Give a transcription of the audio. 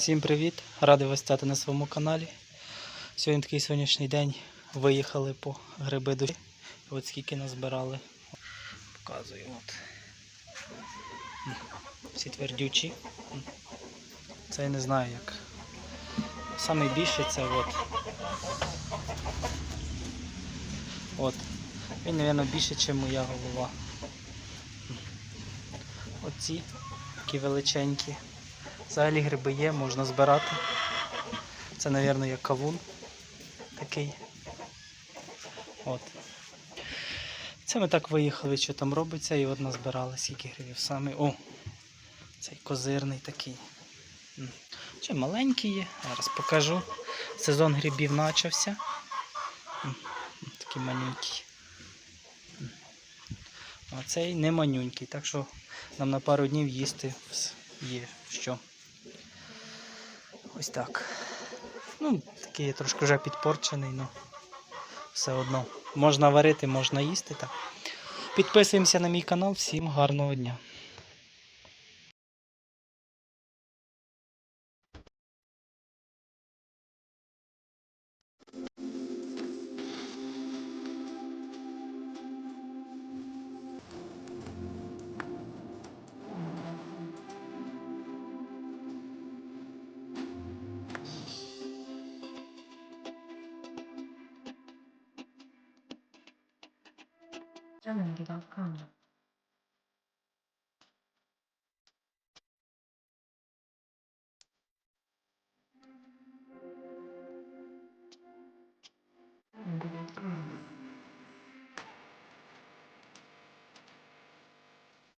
Всім привіт! Радий вас стати на своєму каналі. Сьогодні такий сонячний день. Виїхали по гриби душі. От скільки назбирали. Показую. От. Всі твердючі. Це я не знаю як. Саме більше це от. От. Він, мабуть, більше, ніж моя голова. Оці такі величенькі. Взагалі гриби є, можна збирати. Це, мабуть, як кавун такий. От. Це ми так виїхали, що там робиться, і от назбирали скільки грибів саме. О! Цей козирний такий. Ще маленький є, зараз покажу. Сезон грибів почався. Такий манюнький. А цей не манюнький, так що нам на пару днів їсти є що. Ось так. Ну, такий я трошки вже підпорчений, але все одно. Можна варити, можна їсти. Так. Підписуємося на мій канал. Всім гарного дня. 출장 연기가 아까운